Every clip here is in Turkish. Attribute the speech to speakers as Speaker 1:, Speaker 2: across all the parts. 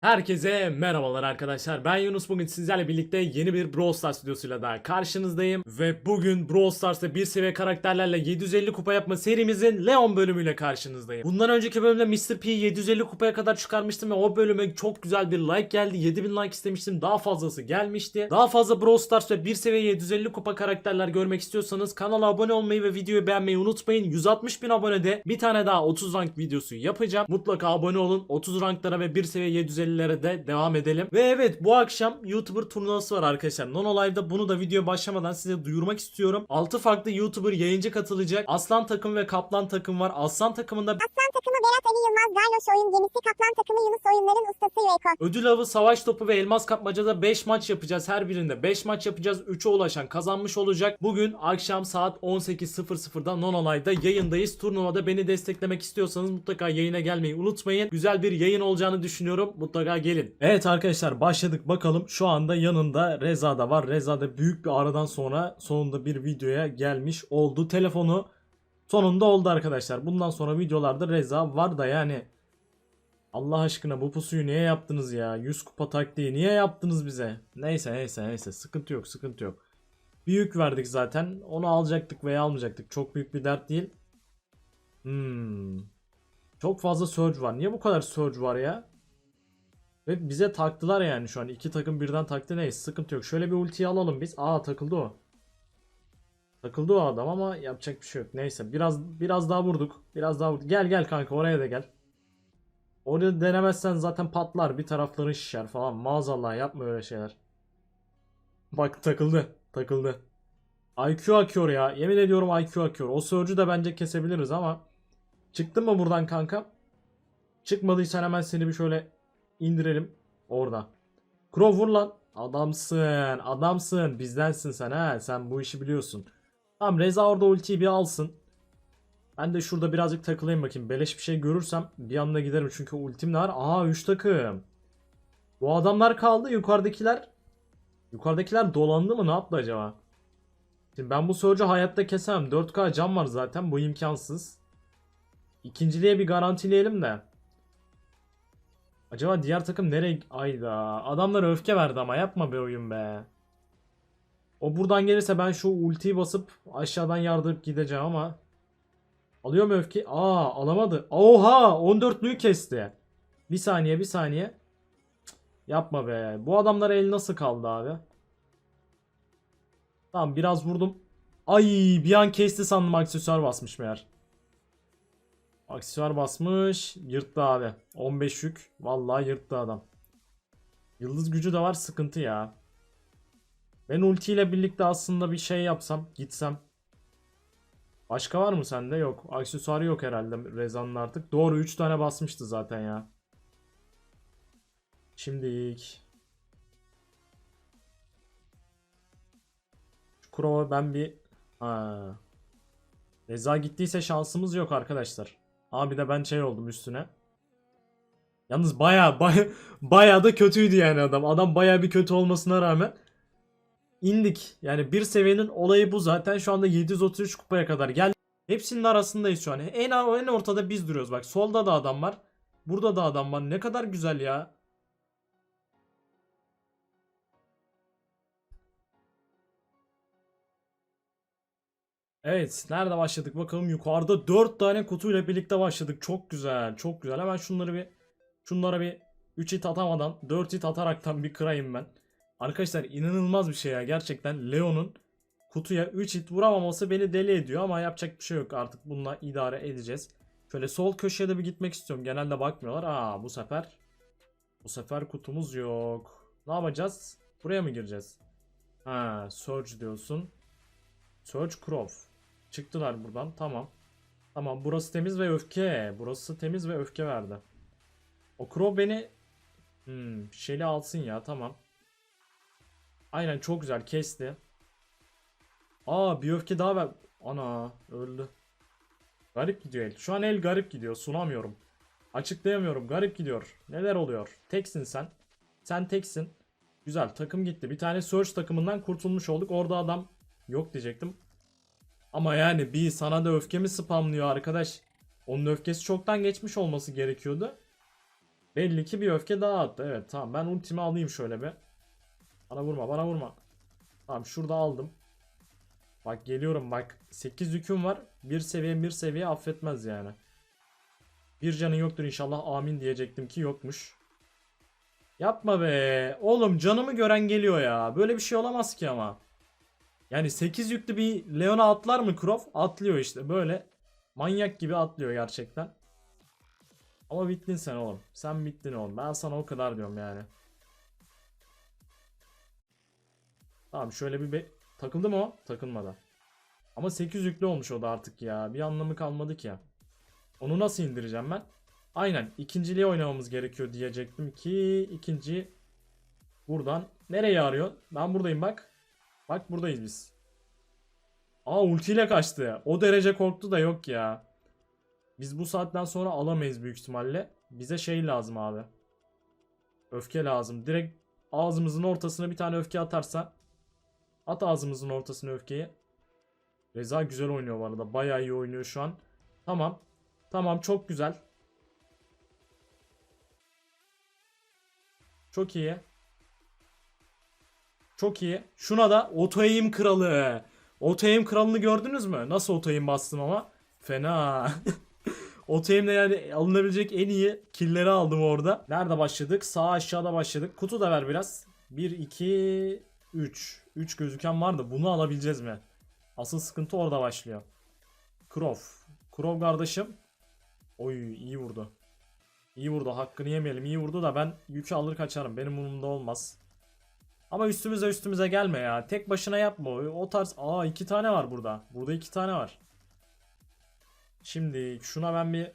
Speaker 1: Herkese merhabalar arkadaşlar. Ben Yunus. Bugün sizlerle birlikte yeni bir Brawl Stars videosuyla daha karşınızdayım. Ve bugün Brawl Stars'ta bir seviye karakterlerle 750 kupa yapma serimizin Leon bölümüyle karşınızdayım. Bundan önceki bölümde Mr. P 750 kupaya kadar çıkarmıştım ve o bölüme çok güzel bir like geldi. 7000 like istemiştim. Daha fazlası gelmişti. Daha fazla Brawl Stars ve bir seviye 750 kupa karakterler görmek istiyorsanız kanala abone olmayı ve videoyu beğenmeyi unutmayın. 160 bin abonede bir tane daha 30 rank videosu yapacağım. Mutlaka abone olun. 30 ranklara ve bir seviye 750'lere de devam edelim. Ve evet bu akşam YouTuber turnuvası var arkadaşlar. Nono Live'da bunu da video başlamadan size duyurmak istiyorum. 6 farklı YouTuber yayıncı katılacak. Aslan takım ve Kaplan takım var. Aslan takımında
Speaker 2: Aslan takımı Berat Ali Yılmaz Garloş oyun gemisi Kaplan takımı Yunus oyunların ustası Yueko.
Speaker 1: Ödül avı, savaş topu ve elmas kapmacada 5 maç yapacağız. Her birinde 5 maç yapacağız. 3'e ulaşan kazanmış olacak. Bugün akşam saat 18.00'da Nono Live'da yayındayız. Turnuvada beni desteklemek istiyorsanız mutlaka yayına gelmeyi unutmayın. Güzel bir yayın olacağını düşünüyorum. Mutlaka gelin. Evet arkadaşlar başladık bakalım. Şu anda yanında Reza da var. Reza da büyük bir aradan sonra sonunda bir videoya gelmiş oldu. Telefonu sonunda oldu arkadaşlar. Bundan sonra videolarda Reza var da yani Allah aşkına bu pusuyu niye yaptınız ya? 100 kupa taktiği niye yaptınız bize? Neyse neyse neyse sıkıntı yok sıkıntı yok. Bir yük verdik zaten. Onu alacaktık veya almayacaktık. Çok büyük bir dert değil. Hmm. Çok fazla surge var. Niye bu kadar surge var ya? Ve bize taktılar yani şu an. iki takım birden taktı neyse sıkıntı yok. Şöyle bir ultiyi alalım biz. Aa takıldı o. Takıldı o adam ama yapacak bir şey yok. Neyse biraz biraz daha vurduk. Biraz daha vurduk. Gel gel kanka oraya da gel. Orada denemezsen zaten patlar bir tarafların şişer falan. Maazallah yapma öyle şeyler. Bak takıldı. Takıldı. IQ akıyor ya. Yemin ediyorum IQ akıyor. O Surge'ü de bence kesebiliriz ama. Çıktın mı buradan kanka? Çıkmadıysan hemen seni bir şöyle indirelim. Orada. Crow lan. Adamsın. Adamsın. Bizdensin sen ha. Sen bu işi biliyorsun. Tamam Reza orada ultiyi bir alsın. Ben de şurada birazcık takılayım bakayım. Beleş bir şey görürsem bir anda giderim. Çünkü ultim var? Aa 3 takım. Bu adamlar kaldı. Yukarıdakiler Yukarıdakiler dolandı mı? Ne yaptı acaba? Şimdi ben bu Surge'ü hayatta kesemem. 4K cam var zaten. Bu imkansız. İkinciliğe bir garantileyelim de. Acaba diğer takım nereye... Ayda. Adamlar öfke verdi ama yapma be oyun be. O buradan gelirse ben şu ultiyi basıp aşağıdan yardırıp gideceğim ama. Alıyor mu öfke? Aa alamadı. Oha 14'lüğü kesti. Bir saniye bir saniye. Cık, yapma be. Bu adamlar el nasıl kaldı abi? Tamam biraz vurdum. Ay bir an kesti sandım aksesuar basmış meğer. Aksesuar basmış. Yırttı abi. 15 yük. Vallahi yırttı adam. Yıldız gücü de var sıkıntı ya. Ben ultiyle birlikte aslında bir şey yapsam. Gitsem. Başka var mı sende? Yok. Aksesuarı yok herhalde Reza'nın artık. Doğru 3 tane basmıştı zaten ya. Şimdilik. Şu Crow'a ben bir... Ha. Reza gittiyse şansımız yok arkadaşlar. Abi de ben şey oldum üstüne. Yalnız baya baya baya da kötüydü yani adam. Adam baya bir kötü olmasına rağmen indik. Yani bir seviyenin olayı bu zaten. Şu anda 733 kupaya kadar gel. Hepsinin arasındayız şu an. En en ortada biz duruyoruz. Bak solda da adam var. Burada da adam var. Ne kadar güzel ya. Evet, nerede başladık bakalım. Yukarıda 4 tane kutuyla birlikte başladık. Çok güzel, çok güzel. Hemen şunları bir şunlara bir 3 hit atamadan 4 hit ataraktan bir kırayım ben. Arkadaşlar inanılmaz bir şey ya. Gerçekten Leon'un kutuya 3 hit vuramaması beni deli ediyor ama yapacak bir şey yok. Artık bununla idare edeceğiz. Şöyle sol köşeye de bir gitmek istiyorum. Genelde bakmıyorlar. Aa bu sefer bu sefer kutumuz yok. Ne yapacağız? Buraya mı gireceğiz? Ha, Surge diyorsun. Surge Crow. Çıktılar buradan. Tamam. Tamam burası temiz ve öfke. Burası temiz ve öfke verdi. O Crow beni hmm, Shelly alsın ya tamam. Aynen çok güzel kesti. Aa bir öfke daha ver. Ana öldü. Garip gidiyor el. Şu an el garip gidiyor. Sunamıyorum. Açıklayamıyorum. Garip gidiyor. Neler oluyor? Teksin sen. Sen teksin. Güzel takım gitti. Bir tane Surge takımından kurtulmuş olduk. Orada adam yok diyecektim. Ama yani bir sana da öfke mi spamlıyor arkadaş? Onun öfkesi çoktan geçmiş olması gerekiyordu. Belli ki bir öfke daha attı. Evet tamam ben ultimi alayım şöyle bir. Bana vurma bana vurma. Tamam şurada aldım. Bak geliyorum bak. 8 yüküm var. Bir seviye bir seviye affetmez yani. Bir canın yoktur inşallah amin diyecektim ki yokmuş. Yapma be. Oğlum canımı gören geliyor ya. Böyle bir şey olamaz ki ama. Yani 8 yüklü bir Leon'a atlar mı Croft? Atlıyor işte böyle. Manyak gibi atlıyor gerçekten. Ama bittin sen oğlum. Sen bittin oğlum. Ben sana o kadar diyorum yani. Tamam şöyle bir be- takıldı mı o? Takılmadı. Ama 8 yüklü olmuş o da artık ya. Bir anlamı kalmadı ki. Onu nasıl indireceğim ben? Aynen ikinciliğe oynamamız gerekiyor diyecektim ki ikinci buradan nereye arıyor? Ben buradayım bak. Bak buradayız biz. Aa ultiyle kaçtı. O derece korktu da yok ya. Biz bu saatten sonra alamayız büyük ihtimalle. Bize şey lazım abi. Öfke lazım. Direkt ağzımızın ortasına bir tane öfke atarsa. At ağzımızın ortasına öfkeyi. Reza güzel oynuyor bu arada. Bayağı iyi oynuyor şu an. Tamam. Tamam çok güzel. Çok iyi. Çok iyi. Şuna da oto aim kralı. Oto aim kralını gördünüz mü? Nasıl oto aim bastım ama? Fena. oto aim'le yani alınabilecek en iyi killleri aldım orada. Nerede başladık? Sağ aşağıda başladık. Kutu da ver biraz. 1, 2, 3. 3 gözüken vardı. Bunu alabileceğiz mi? Asıl sıkıntı orada başlıyor. Krov. Krov kardeşim. Oy iyi vurdu. İyi vurdu. Hakkını yemeyelim. İyi vurdu da ben yükü alır kaçarım. Benim umurumda olmaz. Ama üstümüze üstümüze gelme ya. Tek başına yapma. O tarz. Aa iki tane var burada. Burada iki tane var. Şimdi şuna ben bir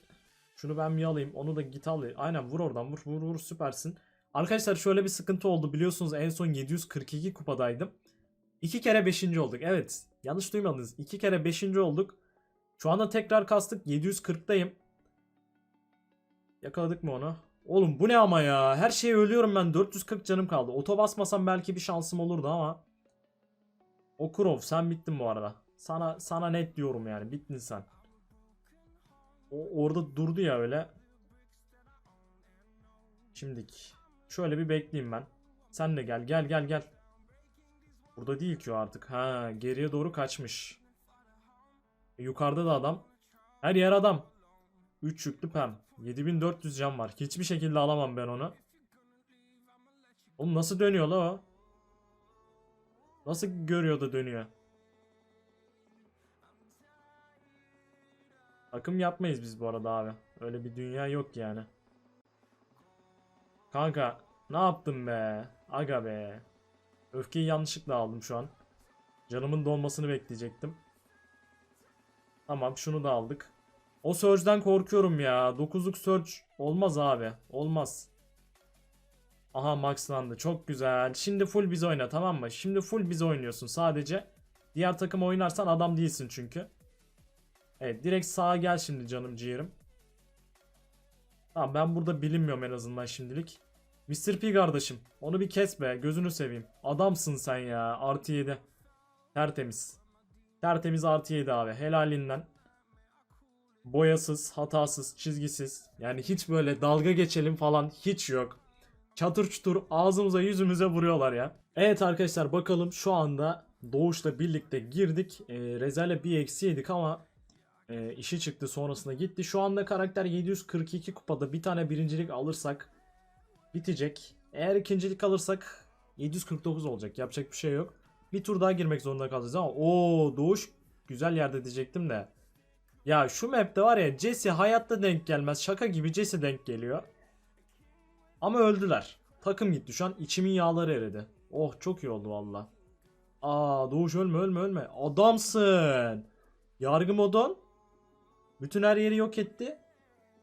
Speaker 1: şunu ben bir alayım. Onu da git al. Aynen vur oradan. Vur vur vur süpersin. Arkadaşlar şöyle bir sıkıntı oldu. Biliyorsunuz en son 742 kupadaydım. İki kere 5. olduk. Evet. Yanlış duymadınız. İki kere 5. olduk. Şu anda tekrar kastık. 740'dayım. Yakaladık mı onu? Oğlum bu ne ama ya? Her şeye ölüyorum ben. 440 canım kaldı. Oto basmasam belki bir şansım olurdu ama. Okurov sen bittin bu arada. Sana sana net diyorum yani. Bittin sen. O orada durdu ya öyle. Şimdik. Şöyle bir bekleyeyim ben. Sen de gel gel gel gel. Burada değil ki o artık. Ha geriye doğru kaçmış. E, yukarıda da adam. Her yer adam. 3 yüklü pem. 7400 can var. Hiçbir şekilde alamam ben onu. Oğlum nasıl dönüyor la o? Nasıl görüyor da dönüyor? Akım yapmayız biz bu arada abi. Öyle bir dünya yok yani. Kanka ne yaptım be? Aga be. Öfkeyi yanlışlıkla aldım şu an. Canımın dolmasını bekleyecektim. Tamam şunu da aldık. O Surge'den korkuyorum ya. 9'luk Surge olmaz abi. Olmaz. Aha maxlandı. Çok güzel. Şimdi full biz oyna tamam mı? Şimdi full biz oynuyorsun sadece. Diğer takım oynarsan adam değilsin çünkü. Evet direkt sağa gel şimdi canım ciğerim. Tamam ben burada bilinmiyorum en azından şimdilik. Mr. P kardeşim. Onu bir kes be. Gözünü seveyim. Adamsın sen ya. Artı 7. Tertemiz. Tertemiz artı 7 abi. Helalinden. Boyasız, hatasız, çizgisiz. Yani hiç böyle dalga geçelim falan hiç yok. Çatır çutur ağzımıza yüzümüze vuruyorlar ya. Evet arkadaşlar bakalım şu anda Doğuş'la birlikte girdik. E, Reza'yla bir eksi yedik ama e, işi çıktı sonrasında gitti. Şu anda karakter 742 kupada bir tane birincilik alırsak bitecek. Eğer ikincilik alırsak 749 olacak. Yapacak bir şey yok. Bir tur daha girmek zorunda kalacağız ama o Doğuş güzel yerde diyecektim de. Ya şu map'te var ya Jesse hayatta denk gelmez. Şaka gibi Jesse denk geliyor. Ama öldüler. Takım gitti. Şu an içimin yağları eridi. Oh çok iyi oldu valla. Aa Doğuş ölme ölme ölme. Adamsın. Yargı modon. Bütün her yeri yok etti.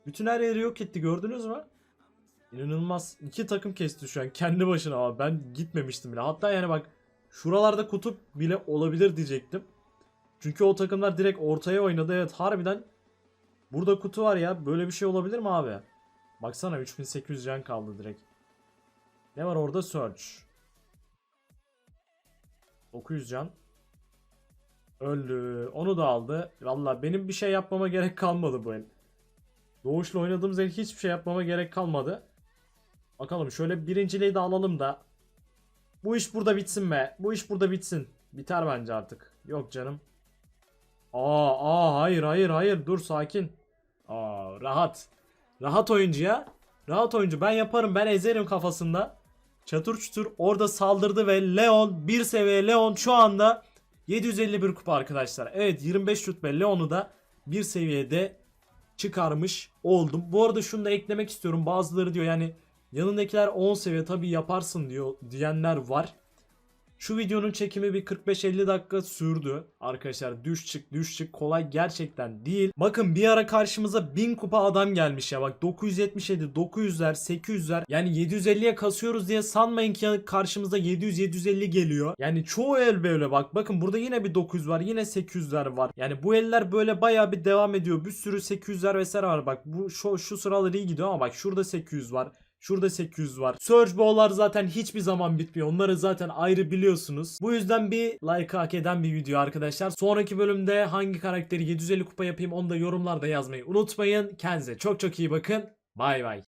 Speaker 1: Bütün her yeri yok etti gördünüz mü? İnanılmaz. İki takım kesti şu an kendi başına ben gitmemiştim bile. Hatta yani bak şuralarda kutup bile olabilir diyecektim. Çünkü o takımlar direkt ortaya oynadı. Evet harbiden burada kutu var ya. Böyle bir şey olabilir mi abi? Baksana 3800 can kaldı direkt. Ne var orada? Surge. 900 can. Öldü. Onu da aldı. Valla benim bir şey yapmama gerek kalmadı bu el. Doğuş'la oynadığımız el hiçbir şey yapmama gerek kalmadı. Bakalım şöyle birinciliği de alalım da. Bu iş burada bitsin be. Bu iş burada bitsin. Biter bence artık. Yok canım. Aa, aa hayır hayır hayır dur sakin. Aa rahat. Rahat oyuncu ya. Rahat oyuncu ben yaparım ben ezerim kafasında. Çatır çutur orada saldırdı ve Leon bir seviye Leon şu anda 751 kupa arkadaşlar. Evet 25 rütbe Leon'u da bir seviyede çıkarmış oldum. Bu arada şunu da eklemek istiyorum. Bazıları diyor yani yanındakiler 10 seviye tabi yaparsın diyor diyenler var. Şu videonun çekimi bir 45-50 dakika sürdü. Arkadaşlar düş çık düş çık kolay gerçekten değil. Bakın bir ara karşımıza 1000 kupa adam gelmiş ya bak 977 900'ler 800'ler yani 750'ye kasıyoruz diye sanmayın ki karşımıza 700-750 geliyor. Yani çoğu el böyle bak bakın burada yine bir 900 var yine 800'ler var. Yani bu eller böyle baya bir devam ediyor. Bir sürü 800'ler vesaire var bak bu şu, şu sıralar iyi gidiyor ama bak şurada 800 var. Şurada 800 var. Surge Bowl'lar zaten hiçbir zaman bitmiyor. Onları zaten ayrı biliyorsunuz. Bu yüzden bir like hak eden bir video arkadaşlar. Sonraki bölümde hangi karakteri 750 kupa yapayım onu da yorumlarda yazmayı unutmayın. Kendinize çok çok iyi bakın. Bay bay.